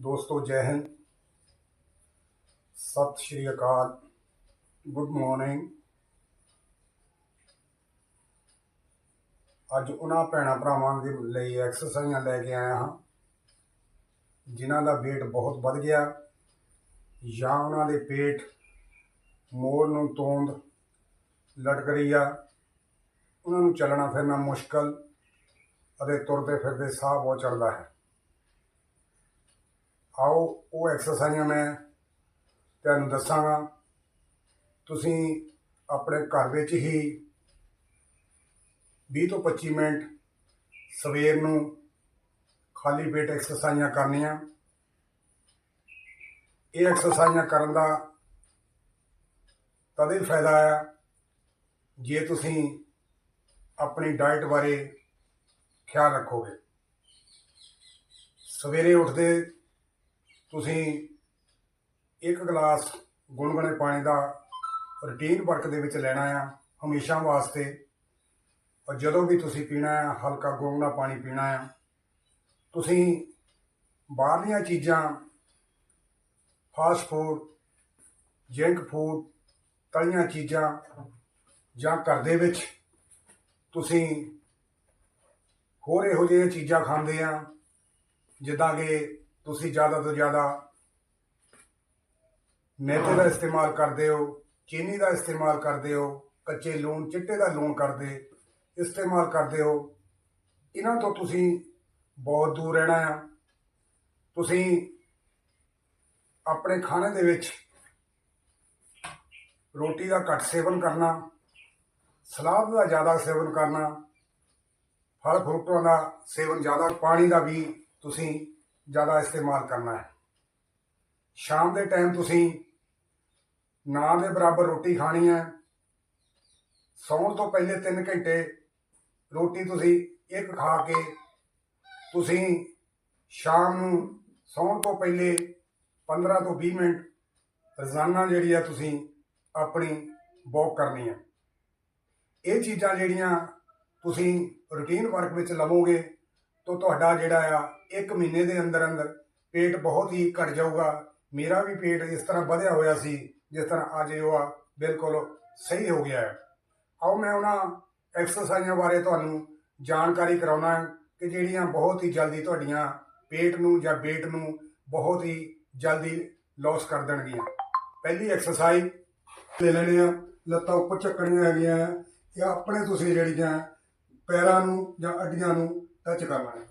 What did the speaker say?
ਦੋਸਤੋ, ਜੈ ਹਿੰਦ। ਸਤਿ ਸ਼੍ਰੀ ਅਕਾਲ। ਗੁੱਡ ਮਾਰਨਿੰਗ ਅੱਜ ਉਹਨਾਂ ਭੈਣਾਂ ਭਰਾਵਾਂ ਦੇ ਲਈ ਐਕਸਰਸਾਈਜ਼ਾਂ ਲੈ ਕੇ ਆਇਆ ਹਾਂ, ਜਿਨ੍ਹਾਂ ਦਾ weight ਬਹੁਤ ਵੱਧ ਗਿਆ ਜਾਂ ਉਹਨਾਂ ਦੇ ਪੇਟ ਮੋੜ ਨੂੰ ਤੋਂਦ ਲਟਕ ਰਹੀ ਆ। ਉਹਨਾਂ ਨੂੰ ਚੱਲਣਾ ਫਿਰਨਾ ਮੁਸ਼ਕਲ ਅਤੇ ਤੁਰਦੇ ਫਿਰਦੇ ਸਾਹ ਬਹੁਤ ਚੜਦਾ ਹੈ। ਆਓ, ਉਹ ਐਕਸਰਸਾਈਜ਼ਾਂ ਮੈਂ ਤੁਹਾਨੂੰ ਦੱਸਾਂਗਾ। ਤੁਸੀਂ ਆਪਣੇ ਘਰ ਵਿੱਚ ਹੀ 20 ਤੋਂ 25 ਮਿੰਟ ਸਵੇਰ ਨੂੰ ਖਾਲੀ ਪੇਟ ਐਕਸਰਸਾਈਜ਼ਾਂ ਕਰਨੀਆਂ। ਇਹ ਐਕਸਰਸਾਈਜ਼ਾਂ ਕਰਨ ਦਾ ਤਦੇ ਫਾਇਦਾ ਆ ਜੇ ਤੁਸੀਂ ਆਪਣੀ ਡਾਈਟ ਬਾਰੇ ਖਿਆਲ ਰੱਖੋਗੇ। ਸਵੇਰੇ ਉੱਠਦੇ ਤੁਸੀਂ ਇੱਕ ਗਲਾਸ ਗੁਣਗੁਣੇ ਪਾਣੀ ਦਾ ਰੂਟੀਨ ਵਰਕ ਦੇ ਵਿੱਚ ਲੈਣਾ ਆ, ਹਮੇਸ਼ਾ ਵਾਸਤੇ। ਔਰ ਜਦੋਂ ਵੀ ਤੁਸੀਂ ਪੀਣਾ ਆ, ਹਲਕਾ ਗੁਣਗੁਣਾ ਪਾਣੀ ਪੀਣਾ ਆ, ਤੁਸੀਂ ਬਾਹਰਲੀਆਂ ਚੀਜ਼ਾਂ ਫਾਸਟ ਫੂਡ ਜੰਕ ਫੂਡ ਤਲੀਆਂ ਚੀਜ਼ਾਂ ਜਾਂ ਘਰ ਦੇ ਵਿੱਚ ਤੁਸੀਂ ਹੋਰ ਇਹੋ ਜਿਹੀਆਂ ਚੀਜ਼ਾਂ ਖਾਂਦੇ ਆ, ਜਿੱਦਾਂ ਕਿ ਤੁਸੀਂ ਜ਼ਿਆਦਾ ਤੋਂ ਜ਼ਿਆਦਾ ਮੈਦੇ ਦਾ ਇਸਤੇਮਾਲ ਕਰਦੇ ਹੋ, ਚੀਨੀ ਦਾ ਇਸਤੇਮਾਲ ਕਰਦੇ ਹੋ, ਕੱਚੇ ਲੂਣ, ਚਿੱਟੇ ਦਾ ਲੂਣ ਕਰਦੇ, ਇਸਤੇਮਾਲ ਕਰਦੇ ਹੋ, ਇਹਨਾਂ ਤੋਂ ਤੁਸੀਂ ਬਹੁਤ ਦੂਰ ਰਹਿਣਾ ਆ। ਤੁਸੀਂ ਆਪਣੇ ਖਾਣੇ ਦੇ ਵਿੱਚ ਰੋਟੀ ਦਾ ਘੱਟ ਸੇਵਨ ਕਰਨਾ, ਸਲਾਦ ਦਾ ਜ਼ਿਆਦਾ ਸੇਵਨ ਕਰਨਾ, ਫਲ ਫਰੂਟਾਂ ਦਾ ਸੇਵਨ ਜ਼ਿਆਦਾ, ਪਾਣੀ ਦਾ ਵੀ ਤੁਸੀਂ ਜ਼ਿਆਦਾ ਇਸਤੇਮਾਲ ਕਰਨਾ ਹੈ। ਸ਼ਾਮ ਦੇ ਟਾਈਮ ਤੁਸੀਂ ਨਾ ਦੇ ਬਰਾਬਰ ਰੋਟੀ ਖਾਣੀ ਹੈ। ਸੌਣ ਤੋਂ ਪਹਿਲੇ 3 ਘੰਟੇ ਰੋਟੀ ਤੁਸੀਂ ਇੱਕ ਖਾ ਕੇ ਤੁਸੀਂ ਸ਼ਾਮ ਨੂੰ ਸੌਣ ਤੋਂ ਪਹਿਲੇ 15 ਤੋਂ 20 ਮਿੰਟ ਰੋਜ਼ਾਨਾ ਜਿਹੜੀ ਆ ਤੁਸੀਂ ਆਪਣੀ ਵਾਕ ਕਰਨੀ ਹੈ। ਇਹ ਚੀਜ਼ਾਂ ਜਿਹੜੀਆਂ ਤੁਸੀਂ ਰੂਟੀਨ ਵਰਕ ਵਿੱਚ ਲਵੋਗੇ ਤਾਂ ਤੁਹਾਡਾ ਜਿਹੜਾ ਆ, ਇੱਕ ਮਹੀਨੇ ਦੇ ਅੰਦਰ ਅੰਦਰ ਪੇਟ ਬਹੁਤ ਹੀ ਘਟ ਜਾਊਗਾ। ਮੇਰਾ ਵੀ ਪੇਟ ਇਸ ਤਰ੍ਹਾਂ ਵਧਿਆ ਹੋਇਆ ਸੀ, ਜਿਸ ਤਰ੍ਹਾਂ ਅੱਜ ਉਹ ਆ, ਬਿਲਕੁਲ ਸਹੀ ਹੋ ਗਿਆ ਹੈ। ਆਓ ਮੈਂ ਉਹਨਾਂ ਐਕਸਰਸਾਈਜ਼ਾਂ ਬਾਰੇ ਤੁਹਾਨੂੰ ਜਾਣਕਾਰੀ ਕਰਾਉਣਾ ਕਿ ਜਿਹੜੀਆਂ ਬਹੁਤ ਹੀ ਜਲਦੀ ਤੁਹਾਡੀਆਂ ਪੇਟ ਨੂੰ ਜਾਂ weight ਨੂੰ ਬਹੁਤ ਹੀ ਜਲਦੀ ਲਾਸ ਕਰ ਦੇਣਗੀਆਂ। ਪਹਿਲੀ ਐਕਸਰਸਾਈਜ਼ ਲੈ ਲੈਣੀ ਆ, ਲੱਤਾਂ ਉੱਪਰ ਚੱਕਣੀਆਂ ਹੈਗੀਆਂ ਇਹ ਆਪਣੇ ਤੁਸੀਂ ਜਿਹੜੀਆਂ ਪੈਰਾਂ ਨੂੰ ਜਾਂ ਅੱਡੀਆਂ ਨੂੰ ਟੱਚ ਕਰਨਾ ਹੈ